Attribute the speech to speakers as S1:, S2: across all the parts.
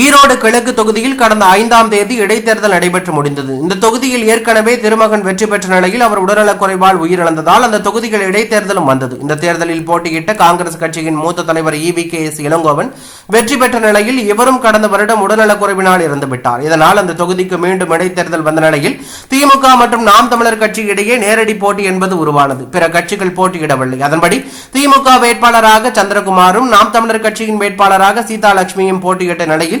S1: ஈரோடு கிழக்கு தொகுதியில் கடந்த ஐந்தாம் தேதி இடைத்தேர்தல் நடைபெற்று முடிந்தது. இந்த தொகுதியில் ஏற்கனவே திருமகன் வெற்றி பெற்ற நிலையில் அவர் உடல்நலக் குறைவால் உயிரிழந்ததால் அந்த தொகுதிகள் இடைத்தேர்தலும் வந்தது. இந்த தேர்தலில் போட்டியிட்ட காங்கிரஸ் கட்சியின் மூத்த தலைவர் இவி கே. எஸ். இளங்கோவன் வெற்றி பெற்ற நிலையில் இவரும் கடந்த வருடம் உடல்நலக் குறைவினால் இறந்துவிட்டார் இதனால் அந்த தொகுதிக்கு மீண்டும் இடைத்தேர்தல் வந்த நிலையில் திமுக மற்றும் நாம் தமிழர் கட்சி இடையே நேரடி போட்டி என்பது உருவானது. பிற கட்சிகள் போட்டியிடவில்லை. அதன்படி திமுக வேட்பாளராக சந்திரகுமாரும் நாம் தமிழர் கட்சியின் வேட்பாளராக சீதாலட்சுமியும் போட்டியிட்ட நிலையில்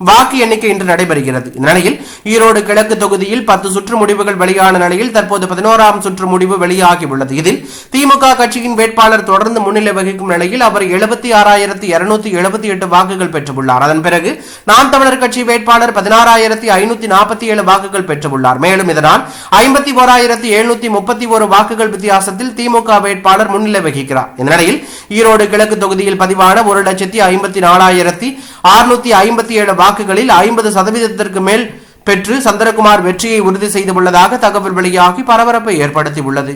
S1: வாக்கு எண்ணிக்கை இன்று நடைபெறுகிறது. இந்நிலையில் ஈரோடு கிழக்கு தொகுதியில் பத்து சுற்று முடிவுகள் வெளியான நிலையில் தற்போது பதினோராம் சுற்று முடிவு வெளியாகியுள்ளது. இதில் திமுக கட்சியின் வேட்பாளர் தொடர்ந்து முன்னிலை வகிக்கும் நிலையில் அவர் எழுபத்தி ஆறாயிரத்தி இருநூத்தி எழுபத்தி எட்டு வாக்குகள் பெற்றுள்ளார். அதன் பிறகு நாம் தமிழர் கட்சி வேட்பாளர் பதினாறாயிரத்தி ஐநூத்தி நாற்பத்தி ஏழு வாக்குகள் பெற்றுள்ளார். மேலும் இதனால் ஐம்பத்தி ஓராயிரத்தி எழுநூத்தி முப்பத்தி ஒரு வாக்குகள் வித்தியாசத்தில் திமுக வேட்பாளர் முன்னிலை வகிக்கிறார். இந்நிலையில் ஈரோடு கிழக்கு தொகுதியில் பதிவான ஒரு லட்சத்தி ஐம்பத்தி நாலாயிரத்தி அறுநூத்தி ஐம்பத்தி ஏழு வாக்குகளில் ஐம்பது சதவீதத்திற்கு மேல் பெற்று சந்திரகுமார் வெற்றியை உறுதி செய்துள்ளதாக தகவல் வெளியாகி பரபரப்பை ஏற்படுத்தியுள்ளது.